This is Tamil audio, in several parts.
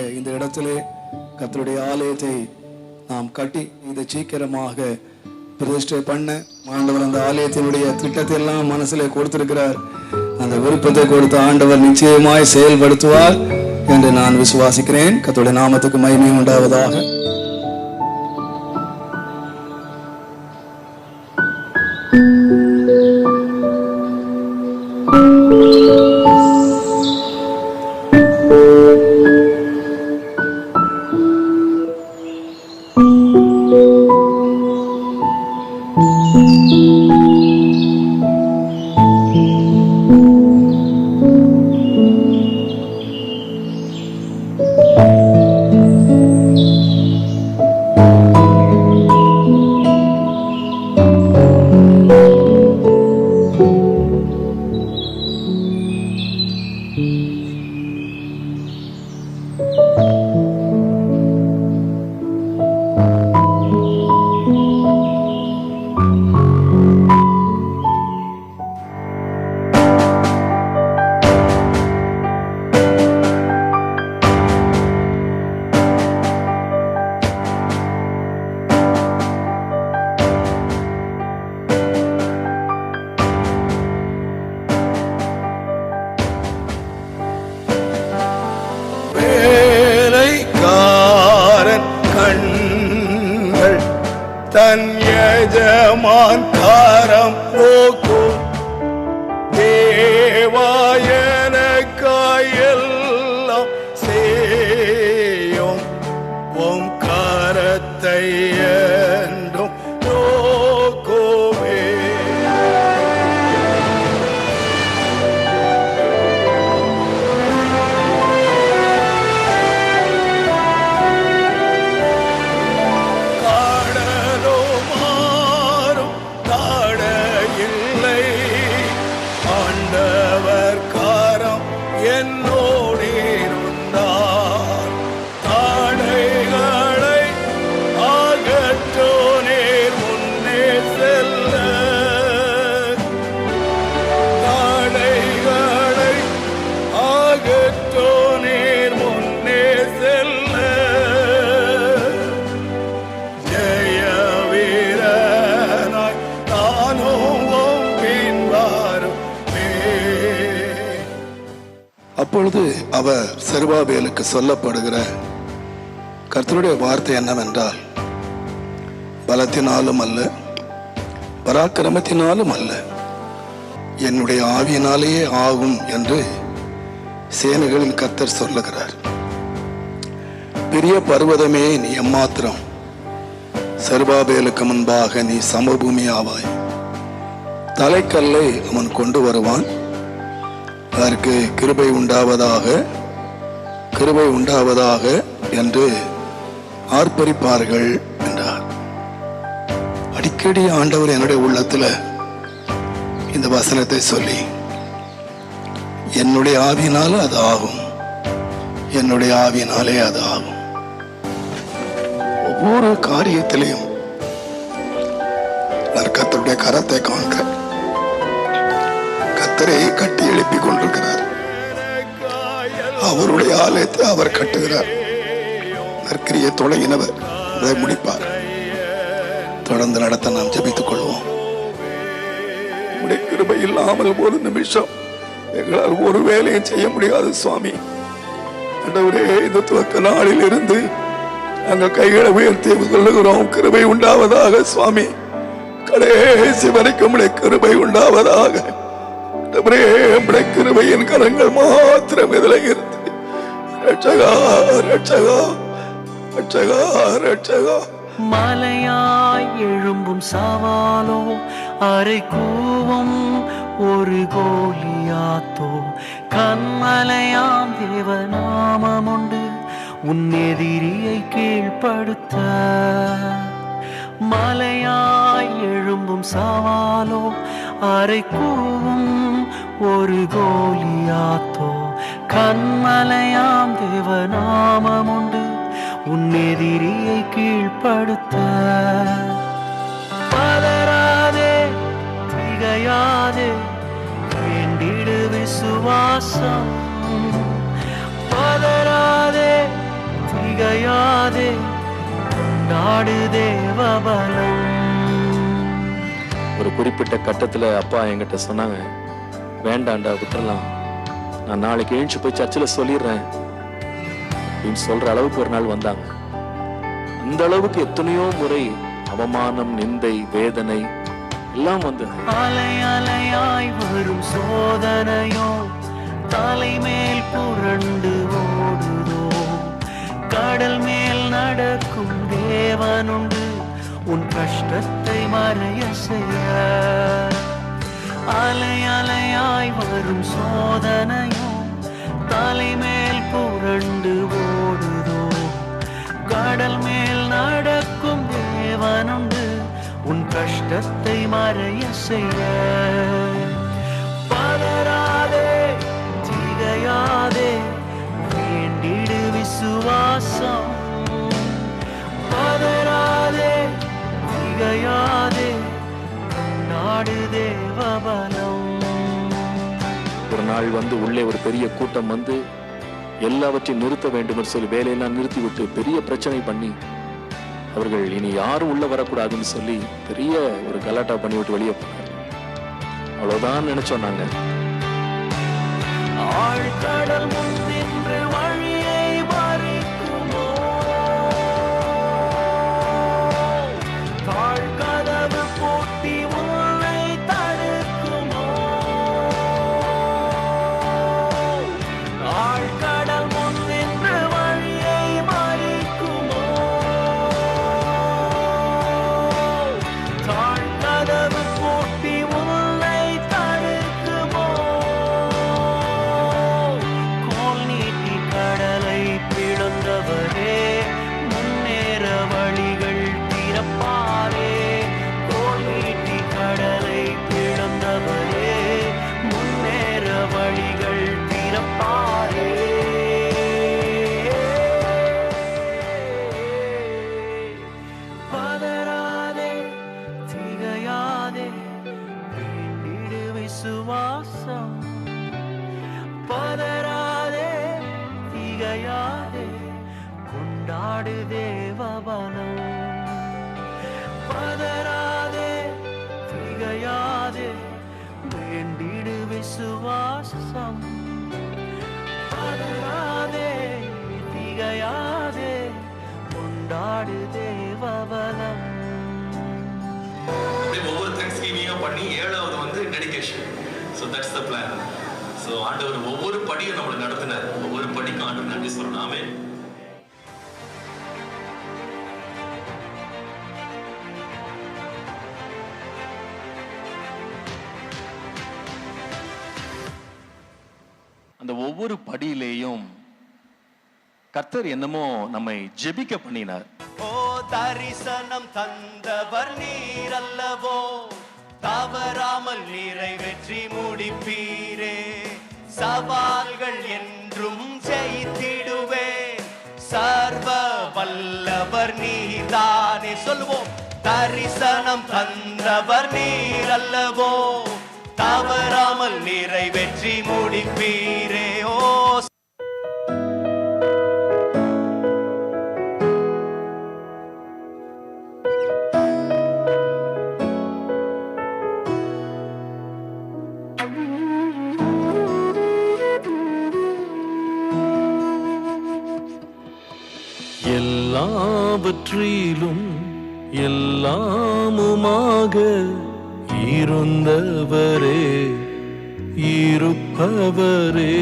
சீக்கிரமாக இந்த இடத்திலே கத்தருடைய ஆலயத்தை நாம் கட்டி இதை சீக்கிரமாக பிரதிஷ்டை பண்ண ஆண்டவர் அந்த ஆலயத்தினுடைய திட்டத்தை எல்லாம் மனசுல கொடுத்திருக்கிறார். அந்த விருப்பத்தை கொடுத்த ஆண்டவர் நிச்சயமாய் செயல்படுத்துவார் என்று நான் விசுவாசிக்கிறேன். கர்த்தருடைய நாமத்துக்கு மகிமை உண்டாவதாக. அவ செருபாபேலுக்கு சொல்லப்படுகிற கர்த்தருடைய வார்த்தை என்னவென்றால் பலத்தினாலும் அல்ல பராக்கிரமத்தினாலும் அல்ல என்னுடைய ஆவியினாலேயே ஆகும் என்று சேனைகளின் கர்த்தர் சொல்லுகிறார். பெரிய பர்வதமே நீ எம்மாத்திரம். செருபாபேலுக்கு முன்பாக நீ சமபூமி ஆவாய் தலைக்கல்லை அவன் கொண்டு வருவான். அதற்கு கிருபை உண்டாவதாக கிருபை உண்டாவதாக என்று ஆர்ப்பரிப்பார்கள் என்றார். அடிக்கடி ஆண்டவர் என்னுடைய உள்ளத்துல இந்த வசனத்தை சொல்லி என்னுடைய ஆவியினால் அது ஆகும். என்னுடைய ஆவியினாலே அது ஆகும். ஒவ்வொரு காரியத்திலையும் நான் கரத்தை காண்கிறேன். கத்தரை கட்டி எழுப்பி கொண்டிருக்கிறார். அவருடைய ஆலயத்தை அவர் கட்டுகிறார். நற்கிரிய தொடங்கினவர் அதை முடிப்பார். தொடர்ந்து நடத்த நாம் ஜபித்துக் கொள்வோம். கிருபை இல்லாமல் ஒரு நிமிஷம் எங்களால் ஒரு வேலையும் செய்ய முடியாது சுவாமி. ஆண்டவரே இந்த துவக்க நாளில் இருந்து நாங்கள் கைகளை உயர்த்தி கொள்ளுகிறோம் கிருபை உண்டாவதாக சுவாமி. கடைசி வரைக்கும் கிருபை உண்டாவதாக. ஆண்டவரே, உம்முடைய கிருபையின் கரங்கள் மாத்திரம் இதில் இருந்து. ரட்சகா ரட்சகா ரட்சகா ரட்சகா மலையாய் எழும்பும் சவாலோ அரை கூவம் ஒரு கோலியாத்தோ. கண்மலையாம் தேவநாமமுண்டு உன் எதிரியை கீழ்ப்படுத்த. மலையாய் எழும்பும் சவாலோ அரைக்கூவும் ஒரு கோலியாத்தோ. கண்மலையாம் தேவநாமம் உண்டு உன் எதிரியை கீழ்ப்படுத்த. பதறாதே திகையாதே வேண்டிடு விசுவாசம். பதறாதே திகையாதே நாடு தேவபலம் ஒரு குறிப்பிட்ட கட்டத்துல அப்பா என்கிட்ட சொன்னாங்க வேண்டாண்டா விட்டுறலாம். நான் நாளைக்கு எழுந்து போய் சர்ச்சில் சொல்லிடுறேன். அப்படின்னு சொல்ற அளவுக்கு ஒரு நாள் வந்தாங்க. அந்த அளவுக்கு எத்தனையோ முறை அவமானம் நிந்தை வேதனை எல்லாம் வந்தது. அலை அலையாய் வரும் சோதனையோ தலைமேல் புரண்டு ஓடுதோ கடல் மேல் நடக்கும் தேவனுண்டு. உன் கஷ்டத்தை மறைய செய்ய. அலை அலையாய் வரும் சோதனையோ தலைமேல் புரண்டு ஓடுதோ. கடல் மேல் நடக்கும் தேவனுண்டு உன் கஷ்டத்தை மறைய செய்ய. பதறாதே திகையாதே வேண்டிடு விசுவாசம். திகையாதே நாடு தேவபலம். ஒரு நாள் வந்து உள்ளே ஒரு பெரிய கூட்டம் வந்து எல்லாவற்றையும் நிறுத்த வேண்டும் என்று சொல்லி வேலையெல்லாம் நிறுத்தி விட்டு பெரிய பிரச்சனை பண்ணி அவர்கள் இனி யாரும் உள்ள வரக்கூடாதுன்னு சொல்லி பெரிய ஒரு கலாட்டா பண்ணி விட்டு வெளியே போனார். அவ்வளவுதான் நினைச்சோம் நாங்க. ஆழ்கடல் முன் நின்று பண்ணி ஏழாவது வந்து dedication so that's the plan so ஆண்டவர் ஒவ்வொரு படியும் நம்மளை நடத்தினார். ஒவ்வொரு படிக்கும் ஆண்டவர் நன்றி சொல்லணும். ஆமே அந்த ஒவ்வொரு படியிலேயும் கர்த்தர் என்னமோ நம்மை ஜெபிக்க பண்ணினார். ஓ தரிசனம் தந்தவர் நீரல்லவோ? தவறாமல் நிறைவேற்றி முடிப்பீரே. சவால்கள் என்றும் ஜெயித்திடுவே சர்வ வல்லவர் நீதானே சொல்லுவோம் தரிசனம் தந்தவர் நீரல்லவோ. தவறாமல் நிறைவேற்றி முடிப்பீரே. ஓ எல்லாவற்றிலும் எல்லாமுமாக இருந்தவரே இருப்பவரே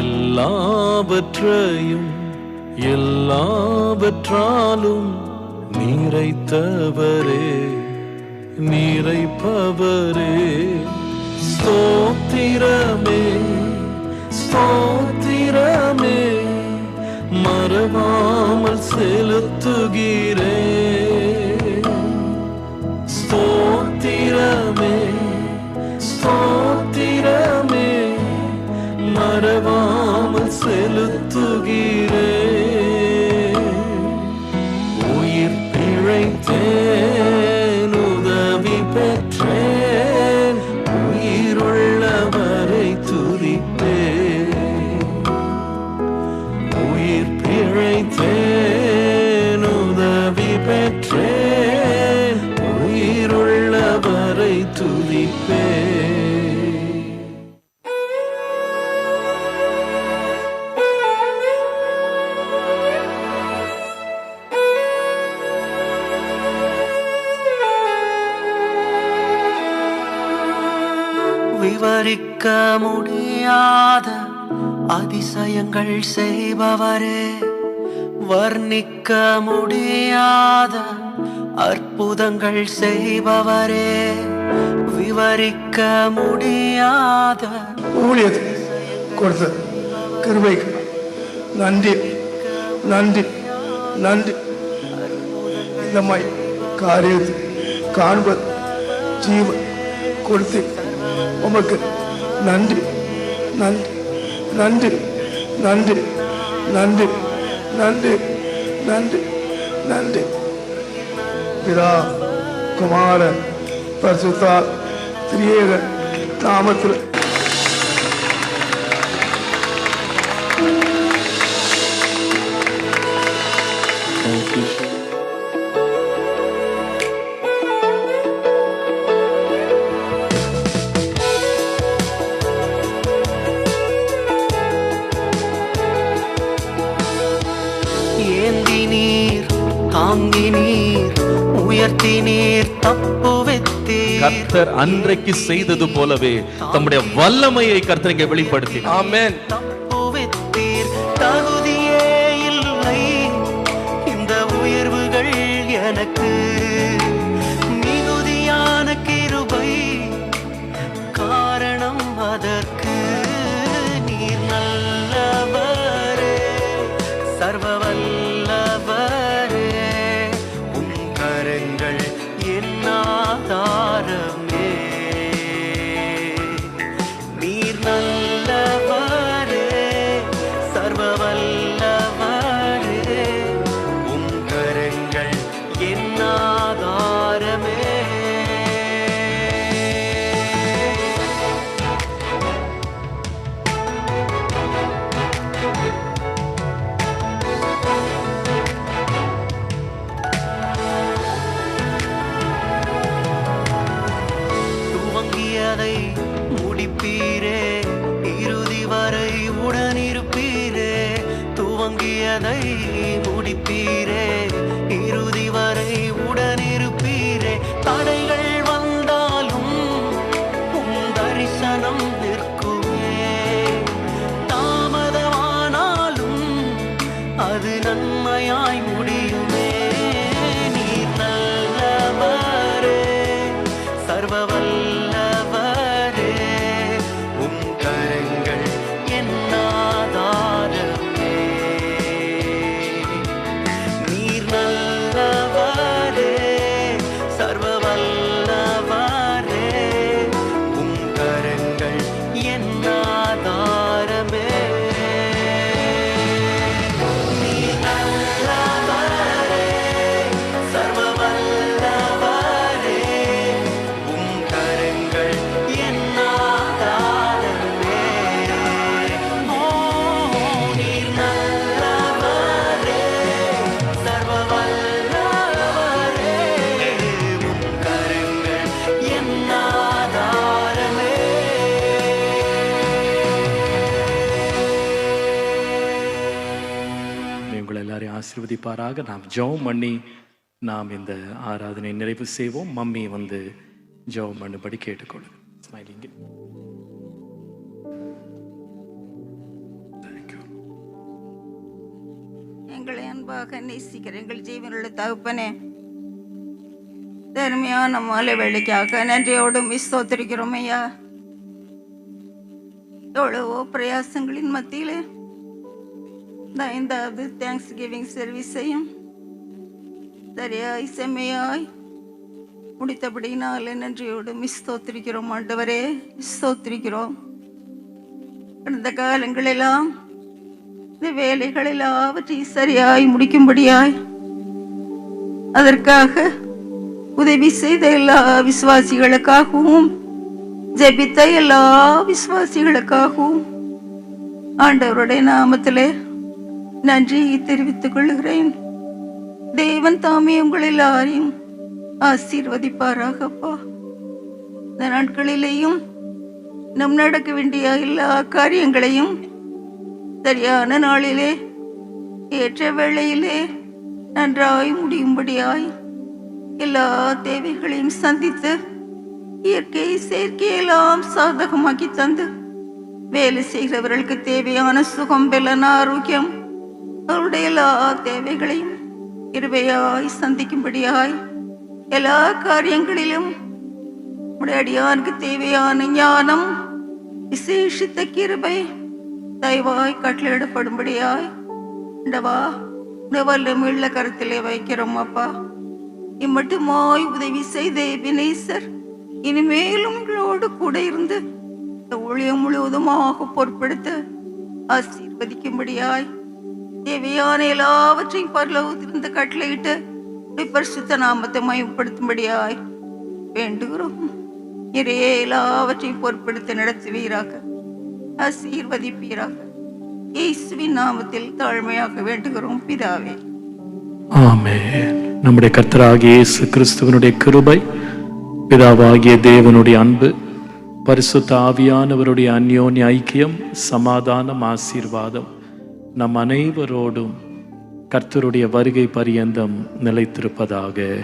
எல்லாவற்றையும் எல்லாவற்றாலும் நிறைத்தவரே நிறைப்பவரே. ஸ்தோத்திரமே ஸ்தோ மறவாமல் செலுத்துகிறேன். அதிசயங்கள் செய்பவரே வர்ணிக்க முடியாத அற்புதங்கள் செய்பவரே விவரிக்க முடியாத ஊழியத்தை கொடுத்த கிருபைக்கு நன்றி நன்றி நன்றி. இந்த மாதிரி காரியத்தை காண்பது ஜீவன் கொடுத்து உமக்கு நன்றி நன்றி நன்றி. நன்றி நன்றி நன்றி நன்றி நன்றி. பிதா குமாரன் பரிசுத்தா திரியேக நாமத்தில் கர்த்தர் அன்றைக்கு செய்தது போலவே தம்முடைய வல்லமையை கர்த்தர் இங்கே வெளிப்படுத்தினார் ஆமென். தகுதியே இல்லை. இந்த உயர்வுகள் எனக்கு தொடங்கியதை முடித்தீரே இறுதி வரை ஆசீர்வதிப்பாராக. நாம் ஜெபம் பண்ணி நாம் இந்த ஆராதனை நிறைவு செய்வோம். மம்மி வந்து ஜெபம் பண்ணும்படி கேட்டுக்கொள்ளுங்க ஸ்மைலிங் எங்களை அன்பாக நேசிக்கிற எங்கள் ஜீவனுள்ள தகப்பனே தருமையான மாலை வேலைக்காக நன்றியோடு விஸ்தோத்திருக்கிறோம் ஐயா. எவ்வளவோ பிரயாசங்களின் மத்தியிலே இந்த da தேங்க்ஸ் Thanksgiving சர்வீஸையும் தரையா இசமையாய் முடித்தபடி நாள் நன்றியோடு மிஸ் தோத்திருக்கிறோம் ஆண்டவரே மிஸ் தோத்திருக்கிறோம் கடந்த காலங்களெல்லாம் இந்த வேலைகளில் எல்லாவற்றை சரியாய் முடிக்கும்படியாய் அதற்காக உதவி செய்த எல்லா விசுவாசிகளுக்காகவும் ஜெபித்த எல்லா விசுவாசிகளுக்காகவும் ஆண்டவருடைய நாமத்திலே நன்றி தெரிவித்துக் கொள்கிறேன். தேவன் தாமே உங்கள் எல்லாரையும் ஆசீர்வதிப்பாராகப்பா. இந்த நாட்களிலேயும் நம் நடக்க வேண்டிய எல்லா காரியங்களையும் சரியான நாளிலே ஏற்ற வேளையிலே நன்றாய் முடியும்படியாய் எல்லா தேவைகளையும் சந்தித்து இயற்கை செயற்கையெல்லாம் சாதகமாக்கி தந்து வேலை செய்கிறவர்களுக்கு தேவையான சுகம் பலன் ஆரோக்கியம் அவருடைய எல்லா தேவைகளையும் இருவையாய் சந்திக்கும்படியாய் எல்லா காரியங்களிலும் உடைய அடியானுக்கு தேவையான ஞானம் விசேஷித்த கிருபை தயவாய் கட்டளையிடப்படும்படியாய் இண்டவா உடைய வல்லமுள்ள கருத்திலே வைக்கிறோம் அப்பா. இம்மட்டுமாய் உதவி செய்த வினேசர் இனிமேலும் உங்களோடு கூட இருந்து ஊழியம் முழுவதுமாக பொறுப்படுத்த ஆசீர்வதிக்கும்படியாய் தேவையான எல்லாவற்றையும் பரலோகத்திலிருந்து கட்டளையிட்டு பரிசுத்த நாமத்தை மயப்படுத்தும்படியாய் வேண்டுகிறோம். நிறைய எல்லாவற்றையும் பொருட்படுத்த நடத்துவீராக ஆசீர்வதிப்பீராக. இயேசுவின் நாமத்தில் தாழ்மையாக வேண்டுகிறோம் பிதாவே. ஆமே நம்முடைய கர்த்தராகிய இயேசு கிறிஸ்துவனுடைய கிருபை பிதாவாகிய தேவனுடைய அன்பு பரிசுத்த ஆவியானவருடைய அந்யோன்ய ஐக்கியம் சமாதானம் ஆசீர்வாதம். நம் அனைவரோடும் கர்த்தருடைய வருகை பரியந்தம் நிலைத்திருப்பதாக.